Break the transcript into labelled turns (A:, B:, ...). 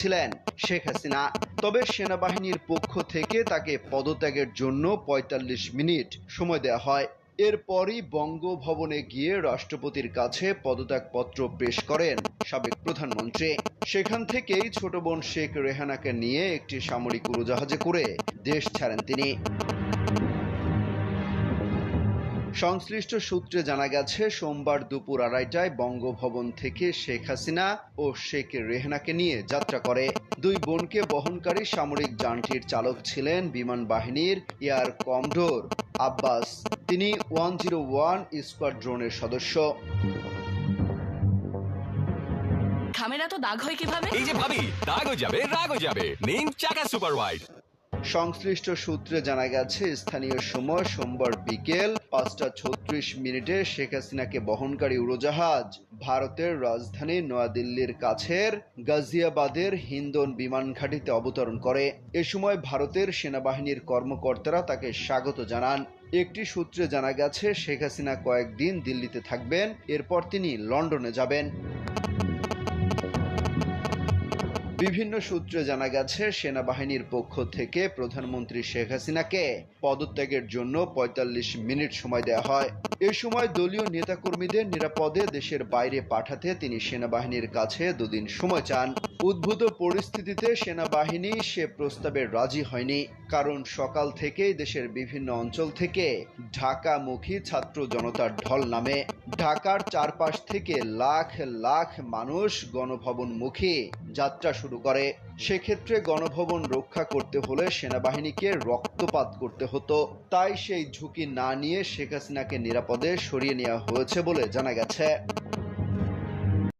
A: ছিলেন শেখ হাসিনা। তবে সেনাবাহিনীর পক্ষ থেকে তাকে পদত্যাগের জন্য ৪৫ মিনিট সময় দেওয়া হয়। এরপরই বঙ্গভবনে গিয়ে রাষ্ট্রপতির কাছে পদত্যাগপত্র পেশ করেন সাবেক প্রধানমন্ত্রী। সেখান থেকেই ছোট বোন শেখ রেহানাকে নিয়ে একটি সামরিক উড়োজাহাজে করে দেশ ছাড়েন তিনি। সংশ্লিষ্ট সূত্রে জানা গেছে সোমবার দুপুর আড়াইটায় বঙ্গভবন থেকে শেখ হাসিনা ও শেখ রেহনাকে নিয়ে যাত্রা করে। দুই বোনকে বহনকারী সামরিক যানটির চালক ছিলেন বিমান বাহিনীর এয়ার কমডোর আব্বাস। তিনি ওয়ান জিরো ওয়ান স্কোয়াড্রনের সদস্য।
B: খামেরা তো দাগ হয় কীভাবে?
C: এই যে ভাবি রাগও যাবে রাগও যাবে। নিন চাকা সুপার হোয়াইট
A: সংশ্লিষ্ট সূত্রে জানা গেছে, স্থানীয় সময় সোমবার বিকেল পাঁচটা ছত্রিশ মিনিটে শেখ হাসিনাকে বহনকারী উড়োজাহাজ ভারতের রাজধানী নয়াদিল্লির কাছের গাজিয়াবাদের হিন্দন বিমান ঘাঁটিতে অবতরণ করে। এ সময় ভারতের সেনাবাহিনীর কর্মকর্তারা তাকে স্বাগত জানান। একটি সূত্রে জানা গেছে, শেখ হাসিনা কয়েকদিন দিল্লিতে থাকবেন, এরপর তিনি লন্ডনে যাবেন। বিভিন্ন সূত্রে জানা গেছে, সেনাবাহিনীর পক্ষ থেকে প্রধানমন্ত্রী শেখ হাসিনাকে পদত্যাগের জন্য ৪৫ মিনিট সময় দেওয়া হয়। এ সময় দলীয় নেতাকর্মীদের নিরাপদে দেশের বাইরে পাঠাতে তিনি সেনাবাহিনীর কাছে দুদিন সময় চান। উদ্ভূত পরিস্থিতিতে সেনাবাহিনী সে প্রস্তাবে রাজি হয়নি, কারণ সকাল থেকেই দেশের বিভিন্ন অঞ্চল থেকে ঢাকামুখী ছাত্র জনতার ঢল নামে। ঢাকার চারপাশ থেকে লাখ লাখ মানুষ গণভবনমুখী যাত্রা শুরু করে। সেক্ষেত্রে গণভবন রক্ষা করতে হলে সেনাবাহিনীকে রক্তপাত করতে হতো। তাই সেই ঝুঁকি না নিয়ে শেখ হাসিনাকে নিরাপদে সরিয়ে নেওয়া হয়েছে বলে জানা গেছে।